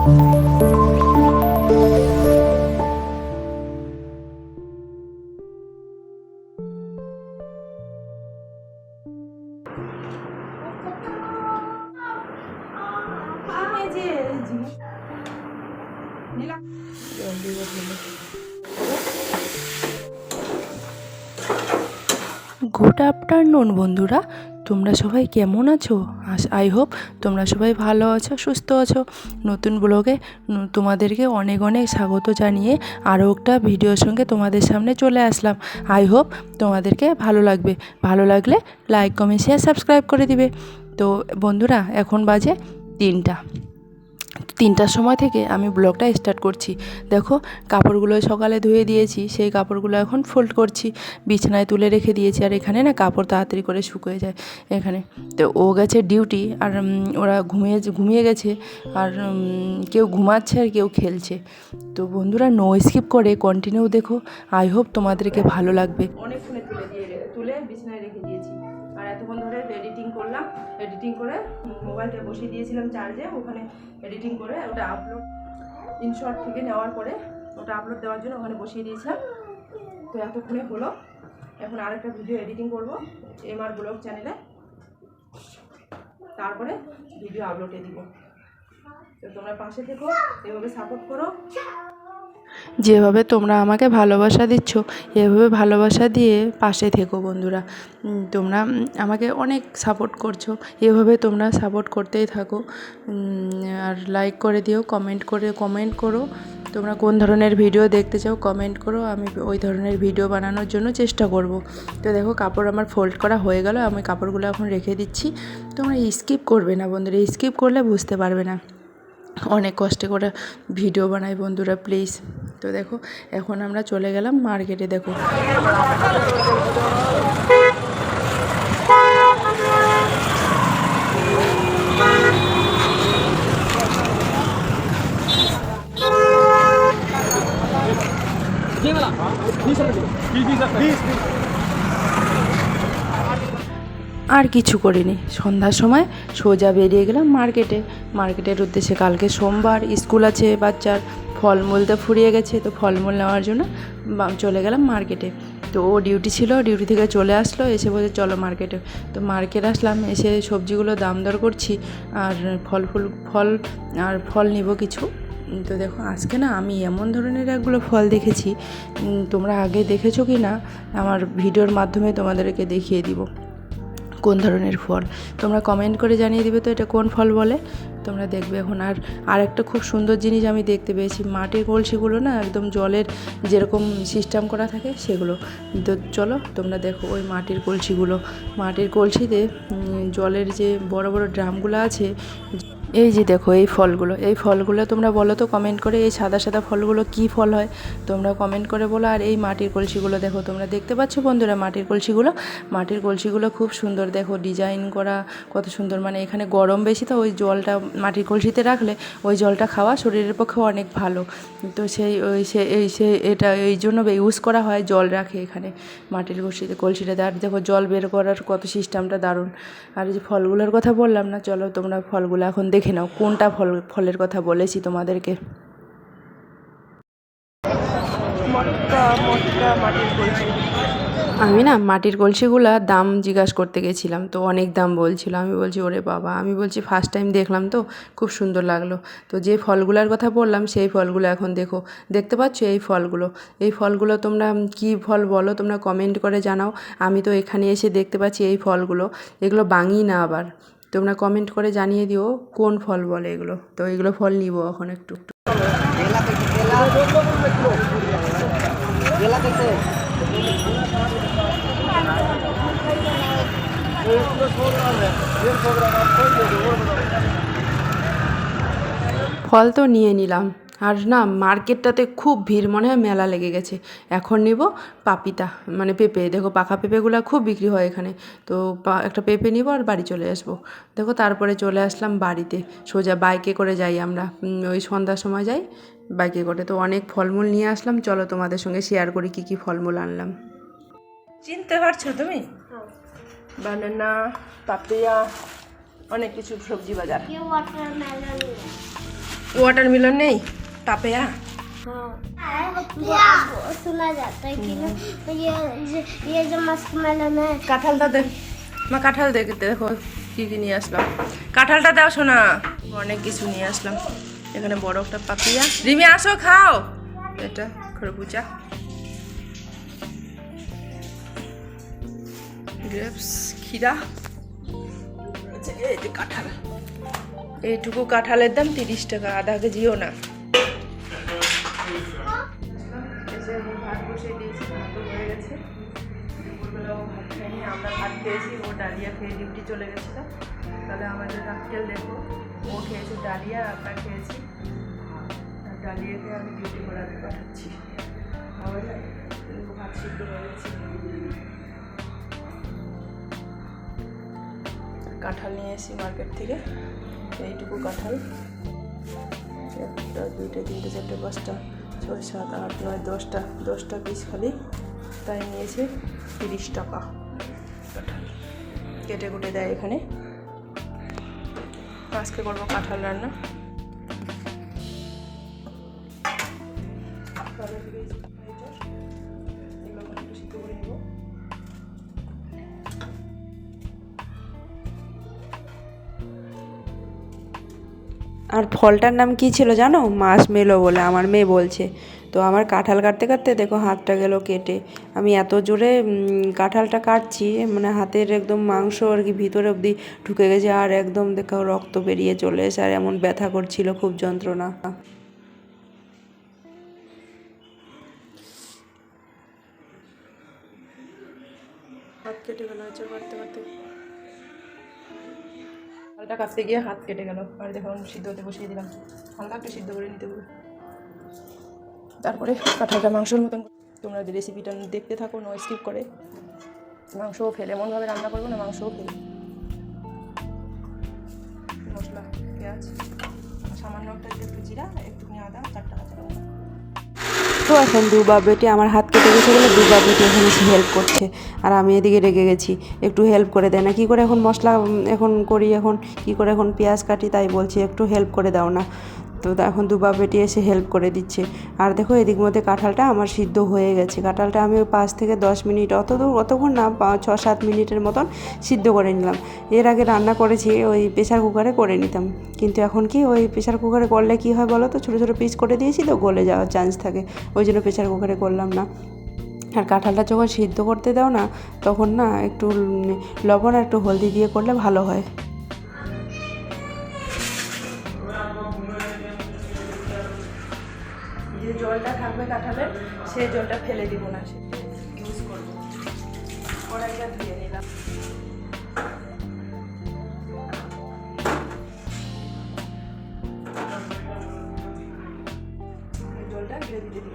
Good afternoon বন্ধুরা। তোমরা সবাই কেমন আছো? আই হোপ তোমরা সবাই ভালো আছো, সুস্থ আছো। নতুন ব্লগে তোমাদেরকে অনেক অনেক স্বাগত জানিয়ে আরও একটা ভিডিওর সঙ্গে তোমাদের সামনে চলে আসলাম। আই হোপ তোমাদেরকে ভালো লাগবে। ভালো লাগলে লাইক কমেন্ট শেয়ার সাবস্ক্রাইব করে দিবে। তো বন্ধুরা, এখন বাজে তিনটা। তিনটার সময় থেকে আমি ব্লগটা স্টার্ট করছি। দেখো, কাপড়গুলো সকালে ধুয়ে দিয়েছি, সেই কাপড়গুলো এখন ফোল্ড করছি। বিছানায় তুলে রেখে দিয়েছি, আর এখানে না কাপড় তাড়াতাড়ি করে শুকিয়ে যায়। এখানে। তো ও গেছে ডিউটি আর ওরা ঘুমিয়ে ঘুমিয়ে গেছে, আর কেউ ঘুমাচ্ছে আর কেউ খেলছে। তো বন্ধুরা নো স্কিপ করে কন্টিনিউ দেখো। আই হোপ তোমাদেরকে ভালো লাগবে। অনেকক্ষণে তুলে দিয়ে তুলে বিছানায় রেখে দিয়েছি। আর এতক্ষণ ধরে এডিটিং করলাম। এডিটিং করে মোবাইলটা বসিয়ে দিয়েছিলাম চার্জে ওখানে এডিটিং করে ওটা আপলোড ইনশর্ট থেকে নেওয়ার পরে ওটা আপলোড দেওয়ার জন্য ওখানে বসিয়ে দিয়েছিলাম। তো এতক্ষণে হলো। এখন আরেকটা ভিডিও এডিটিং করব এম আর ব্লগ চ্যানেলে তারপরে ভিডিও আপলোডে দিব। তো তোমরা পাশে থেকো, এভাবে সাপোর্ট করো। যেভাবে তোমরা আমাকে ভালোবাসা দিচ্ছ, এভাবে ভালোবাসা দিয়ে পাশে থেকো বন্ধুরা। তোমরা আমাকে অনেক সাপোর্ট করছ, এভাবে তোমরা সাপোর্ট করতেই থাকো। আর লাইক করে দিও কমেন্ট করে কমেন্ট করো। তোমরা কোন ধরনের ভিডিও দেখতে চাও কমেন্ট করো। আমি ওই ধরনের ভিডিও বানানোর জন্য চেষ্টা করব। তো দেখো, কাপড় আমার ফোল্ড করা হয়ে গেল, আমি কাপড়গুলো এখন রেখে দিচ্ছি। তোমরা স্কিপ করবে না বন্ধুরা স্কিপ করলে বুঝতে পারবে না। অনেক কষ্টে করে ভিডিও বানাই বন্ধুরা প্লিজ তো দেখো, এখন আমরা চলে গেলাম মার্কেটে, দেখো। আর কিছু করিনি। সন্ধ্যার সময় সোজা বেরিয়ে গেলাম মার্কেটে। মার্কেটের উদ্দেশ্যে কালকে সোমবার, স্কুল আছে বাচ্চার। ফলমূলটা ফুরিয়ে গেছে, তো ফলমূল নেওয়ার জন্য চলে গেলাম মার্কেটে। তো ও ডিউটি ছিল, ডিউটি থেকে চলে আসলো, এসে বলছে, চলো মার্কেটে। তো মার্কেট আসলাম, এসে সবজিগুলো দাম দর করছি, আর ফল ফুল, ফল আর ফল নিব কিছু। তো দেখো, আজকে না আমি এমন ধরনের একগুলো ফল দেখেছি তোমরা আগে দেখেছ কি না আমার ভিডিওর মাধ্যমে তোমাদেরকে দেখিয়ে দিব। কোন ধরনের ফল। তোমরা কমেন্ট করে জানিয়ে দিবে তো এটা কোন ফল বলে। তোমরা দেখবে এখন আর আর একটা খুব সুন্দর জিনিস আমি দেখতে পেয়েছি। মাটির কলসিগুলো না একদম জলের যেরকম সিস্টেম করা থাকে সেগুলো। তো চলো তোমরা দেখো ওই মাটির কলসিগুলো। মাটির কলসিতে জলের যে বড় বড় ড্রামগুলো আছে এই যে দেখো, এই ফলগুলো এই ফলগুলো তোমরা বলো তো কমেন্ট করে এই সাদা সাদা ফলগুলো কি ফল হয়? তোমরা কমেন্ট করে বলো, আর এই মাটির কলসিগুলো দেখো, তোমরা দেখতে পাচ্ছ বন্ধুরা মাটির কলসিগুলো? মাটির কলসিগুলো খুব সুন্দর দেখো ডিজাইন করা, কত সুন্দর মানে এখানে গরম বেশি, তো ওই জলটা মাটির কলসিতে রাখলে ওই জলটা খাওয়া শরীরের পক্ষে অনেক ভালো। তো সেই, ওই সে, এই সে, এটা, এই জন্য ইউজ করা হয় জল রাখে এখানে মাটির কলসিতে কলসিটাতে আর দেখো জল বের করার কত সিস্টেমটা দারুণ। আর যে ফলগুলোর কথা বললাম না, চলো তোমরা ফলগুলো এখন দেখে নাও কোনটা ফল ফলের কথা বলেছি তোমাদেরকে। আমি না মাটির কলসিগুলা দাম জিজ্ঞাসা করতে গেছিলাম তো অনেক দাম বলছিল। আমি বলছি ওরে বাবা। আমি বলছি ফার্স্ট টাইম দেখলাম তো খুব সুন্দর লাগল। তো যে ফলগুলোর কথা বললাম সেই ফলগুলো এখন দেখো। দেখতে পাচ্ছ এই ফলগুলো? এই ফলগুলো তোমরা কি ফল বলো? তোমরা কমেন্ট করে জানাও। আমি তো এখানে এসে দেখতে পাচ্ছি এই ফলগুলো। এগুলো বাঙি না আবার। তোমরা কমেন্ট করে জানিয়ে দিও কোন ফল বলে এগুলো। তো এগুলো ফল নিব এখন একটু একটু। ফল তো নিয়ে নিলাম। আর না মার্কেটটাতে খুব ভিড় মনে হয় মেলা লেগে গেছে। এখন নেব পাপিতা মানে পেঁপে। দেখো পাখা পেঁপেগুলো খুব বিক্রি হয় এখানে। তো একটা পেঁপে নিব আর বাড়ি চলে আসব। দেখো তারপরে চলে আসলাম বাড়িতে। সোজা বাইকে করে যাই আমরা। ওই সন্ধ্যার সময় যাই বাইকে করে। তো অনেক ফলমূল নিয়ে আসলাম। চলো তোমাদের সঙ্গে শেয়ার করি কি কি ফলমূল আনলাম। চিনতে পারছ তুমি? বানানা পাপিয়া অনেক কিছু সবজি বাজার। ওয়াটারমেলন নেই? পাপেয়া हाँ वो सुना जाता है कि ना ये ये- ये जो मस्क मेलन है কাঁঠালটা দে মা কাঁঠাল দেখে দেখো কী কী নিয়ে আসলাম কাঁঠালটা দাও শোনা অনেক কিছু নিয়ে আসলাম এখানে বড় একটা পাপিয়া রিমি আসো খাও এটা খরবুজা গ্রেপস খিরা আচ্ছা, এই যে কাঁঠাল এইটুকু কাঁঠালের দাম তিরিশ টাকা আধা কেজিও না খেয়েছি, ও ডালিয়া খেয়ে ডিউটি চলে গেছিল। তাহলে আমাদের আঙ্কেল দেখো, ও খেয়েছে ডালিয়া, আমরা খেয়েছি। ডালিয়াকে আমি ডিউটি করাতে পাঠাচ্ছি। ভাত সিদ্ধ গেছে। কাঁঠাল নিয়ে এসেছি মার্কেট থেকে, এইটুকু কাঁঠাল। একটা, দুইটা, তিনটে, চারটে, পাঁচটা, ছয়, সাত, আট, নয়, দশটা দশটা পিস খালি। তাই নিয়েছে তিরিশ টাকা। কেটে কুটে দেয় এখানে। আজকে করব কাঁঠাল রান্না। আর ফলটার নাম কি ছিল জানো? মাছ মেলো বলে আমার মেয়ে বলছে। তো আমার কাঁঠাল কাটতে কাটতে দেখো হাতটা গেল কেটে। আমি এত জোরে কাঁঠালটা কাটছি মানে হাতের একদম মাংস আর কি ভিতরে অবধি ঢুকে গেছে আর একদম দেখো রক্ত বেরিয়ে চলে এসে আর এমন ব্যথা করছিল খুব যন্ত্রণা। হাত কেটে গেল কাটতে কাটতে হালটা কাটতে গিয়ে হাত কেটে গেল। আর দেখুন সিদ্ধ হতে বসিয়ে দিলাম। হালকা একটু সিদ্ধ করে নিতে হবে। তারপরে কাঁঠালটা মাংসর মতন তোমরা যদি রেসিপিটা দেখতে থাকো নো স্কিপ করে। মাংসও ফেলে, এমনভাবে রান্না করব না, মাংসও ফেলে। মশলা, পেঁয়াজ, সামান্য একটা জিরা, একটুখানি আদা, চারটা কাঁচা তো এখন দুবা বেটি আমার হাত কেটে গেছে বলে দুবা বেটি এখন হেল্প করছে। আর আমি এদিকে রেগে গেছি, একটু হেল্প করে দেয় না। কী করে এখন মশলা এখন করি এখন? কী করে এখন পেঁয়াজ কাটি তাই বলছি, একটু হেল্প করে দাও না। তো এখন দুবা বেটি এসে হেল্প করে দিচ্ছে। আর দেখো এদিক মধ্যে কাঁঠালটা আমার সিদ্ধ হয়ে গেছে। কাঁঠালটা আমি পাঁচ থেকে দশ মিনিট অত দূর অতক্ষণ না ছ, সাত মিনিটের মতন সিদ্ধ করে নিলাম। এর আগে রান্না করেছি, ওই প্রেশার কুকারে করে নিতাম। কিন্তু এখন কি ওই প্রেশার কুকারে করলে কি হয় বলো তো? ছোটো ছোটো পিস করে দিয়েছি তো গলে যাওয়ার চান্স থাকে। ওই জন্য প্রেশার কুকারে করলাম না। আর কাঁঠালটা যখন সিদ্ধ করতে দাও না, তখন না একটু লবণ আর একটু হলদি দিয়ে করলে ভালো হয়। সেই জলটা ফেলে দিব না সে। ইউজ করব। কড়াইটা ধুয়ে নিলাম। জলটা দিব ফেলে দিব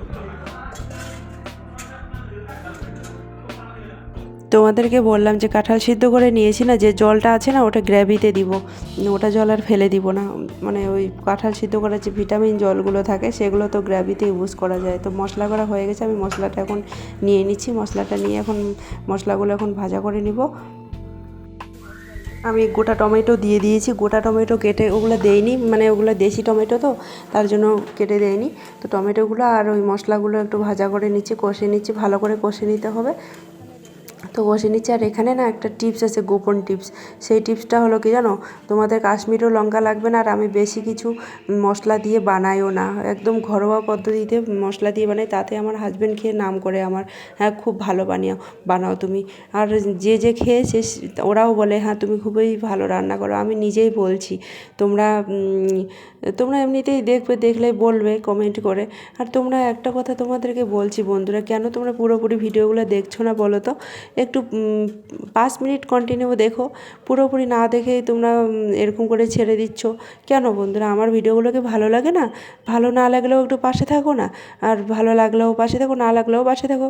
তোমাদেরকে বললাম যে কাঁঠাল সিদ্ধ করে নিয়েছি না, যে জলটা আছে না, ওটা গ্রেভিতে দিব। ওটা জল আর ফেলে দিব না। মানে ওই কাঁঠাল সিদ্ধ করার যে ভিটামিন জলগুলো থাকে, সেগুলো তো গ্রেভিতে ইউজ করা যায়। তো মশলা করা হয়ে গেছে, আমি মশলাটা এখন নিয়ে নিচ্ছি। মশলাটা নিয়ে এখন মশলাগুলো এখন ভাজা করে নিব। আমি গোটা টমেটো দিয়ে দিয়েছি। গোটা টমেটো কেটে ওগুলো দেইনি মানে ওগুলো দেশি টমেটো তো, তার জন্য কেটে দেয়নি তো টমেটোগুলো আর ওই মশলাগুলো একটু ভাজা করে নিচ্ছি কষে নিচ্ছি। ভালো করে কষে নিতে হবে। তো বসে নিচ্ছি। আর এখানে না একটা টিপস আছে, গোপন টিপস সেই টিপসটা হলো কি জানো? তোমাদের কাশ্মীরও লঙ্কা লাগবে না, আর আমি বেশি কিছু মশলা দিয়ে বানাইও না। একদম ঘরোয়া পদ্ধতিতে মশলা দিয়ে বানাই, তাতে আমার হাজব্যান্ড খেয়ে নাম করে আমার হ্যাঁ খুব ভালো বানিও বানাও তুমি। আর যে যে খেয়েছে সে- ওরাও বলে হ্যাঁ তুমি খুবই ভালো রান্না করো। আমি নিজেই বলছি, তোমরা তোমরা এমনিতেই দেখবে, দেখলে বলবে কমেন্ট করে। আর তোমরা একটা কথা তোমাদেরকে বলছি বন্ধুরা, কেন তোমরা পুরোপুরি ভিডিওগুলো দেখছ না বলো তো? একটু পাঁচ মিনিট কন্টিনিউ দেখো। পুরোপুরি না দেখেই তোমরা এরকম করে ছেড়ে দিচ্ছ। কেন বন্ধুরা, আমার ভিডিওগুলোকে ভালো লাগে না? ভালো না লাগলেও একটু পাশে থাকো না? আর ভালো লাগলেও পাশে থাকো, না লাগলেও পাশে থাকো।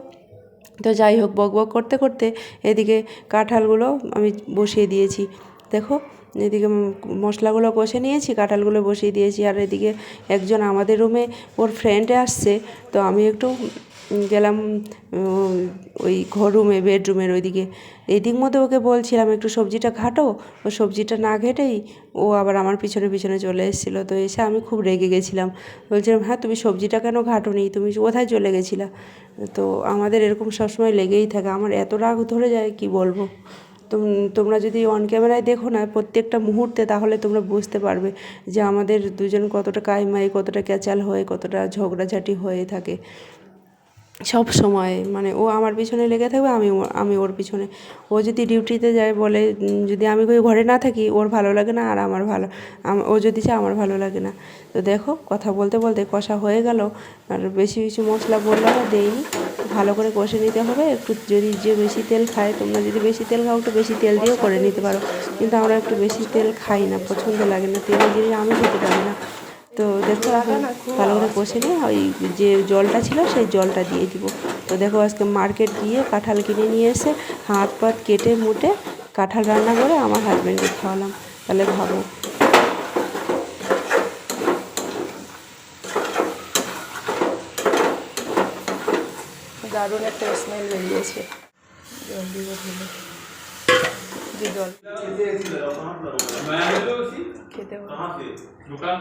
তো যাই হোক, বক বক করতে করতে এদিকে কাঁঠালগুলো আমি বসিয়ে দিয়েছি। দেখো, এদিকে মশলাগুলো কষে নিয়েছি, কাঁঠালগুলো বসিয়ে দিয়েছি। আর এদিকে একজন আমাদের রুমে ওর ফ্রেন্ড আসছে। তো আমি একটু গেলাম ওই ঘর রুমে, বেডরুমের ওইদিকে। এদিক মধ্যে ওকে বলছিলাম, একটু সবজিটা ঘাটো। ও সবজিটা না ঘেটেই ও আবার আমার পিছনে পিছনে চলে এসেছিল। তো এসে আমি খুব রেগে গেছিলাম। বলছিলাম হ্যাঁ তুমি সবজিটা কেন ঘাটোনি? তুমি কোথায় চলে গেছিলা? তো আমাদের এরকম সবসময় লেগেই থাকে। আমার এত রাগ ধরে যায়, কি বলব? তোম- তোমরা যদি অন ক্যামেরায় দেখো না প্রত্যেকটা মুহূর্তে, তাহলে তোমরা বুঝতে পারবে যে আমাদের দুজন কতটা কাইমাই, কতটা ক্যাচাল হয়ে, কতটা ঝগড়াঝাটি হয়ে থাকে। সব সময় মানে ও আমার পিছনে লেগে থাকবে, আমি আমি ওর পিছনে। ও যদি ডিউটিতে যায় বলে যদি আমি ঘরে না থাকি, ওর ভালো লাগে না আর আমার ভালো ও যদি চায় আমার ভালো লাগে না। তো দেখো, কথা বলতে বলতে কষা হয়ে গেল। আর বেশি বেশি মশলা বললাম আর দেইনি। ভালো করে কষে নিতে হবে। একটু যদি যে বেশি তেল খায়, তোমরা যদি বেশি তেল খাও, একটু বেশি তেল দিয়েও করে নিতে পারো। কিন্তু আমরা একটু বেশি তেল খাই না, পছন্দ লাগে না। তেল জিনিস আমি খেতে পারি না। তো দেখো এখন ভালো করে কষে নিয়ে ওই যে জলটা ছিল সেই জলটা দিয়ে দিব। তো দেখো আজকে মার্কেট গিয়ে কাঁঠাল কিনে নিয়ে এসে হাত পাত কেটে মুটে কাঁঠাল রান্না করে আমার হাজব্যান্ডকে খাওয়ালাম। তাহলে ভাবো। দারুণ একটা স্মেল বেরিয়েছে। জল দিব খেতে দোকান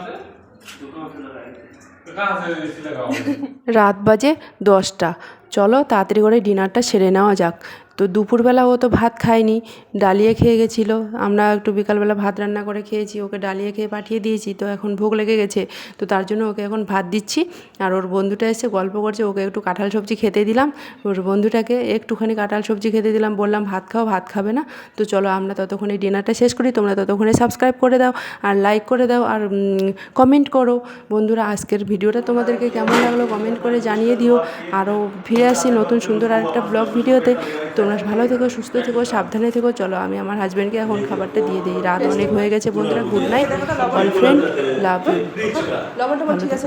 রাত বাজে দশটা। চলো তাড়াতাড়ি করে ডিনারটা সেরে নেওয়া যাক। তো দুপুরবেলা ও তো ভাত খায়নি, ডালিয়া খেয়ে গেছিল। আমরা একটু বিকালবেলা ভাত রান্না করে খেয়েছি, ওকে ডালিয়া খেয়ে পাঠিয়ে দিয়েছি, তো এখন ভোগ লেগে গেছে। তো তার জন্য ওকে এখন ভাত দিচ্ছি। আর ওর বন্ধুটা এসে গল্প করছে, ওকে একটু কাঁঠাল সবজি খেতে দিলাম। ওর বন্ধুটাকে একটুখানি কাঁঠাল সবজি খেতে দিলাম, বললাম, ভাত খাও, ভাত খাবে না। তো চলো আমরা ততক্ষণে ডিনারটা শেষ করি, তোমরা ততক্ষণে সাবস্ক্রাইব করে দাও আর লাইক করে দাও আর কমেন্ট করো। বন্ধুরা, আজকের ভিডিওটা তোমাদেরকে কেমন লাগল কমেন্ট করে জানিয়ে দিও। আরও ফিরে আসি নতুন সুন্দর আরেকটা ব্লগ ভিডিওতে। তোমরা ভালো থেকো, সুস্থ থেকো, সাবধানে থেকো। চলো, আমি আমার হাজব্যান্ডকে এখন খাবারটা দিয়ে দিই। রাত অনেক হয়ে গেছে বন্ধুরা good night all friend love you ঠিক আছে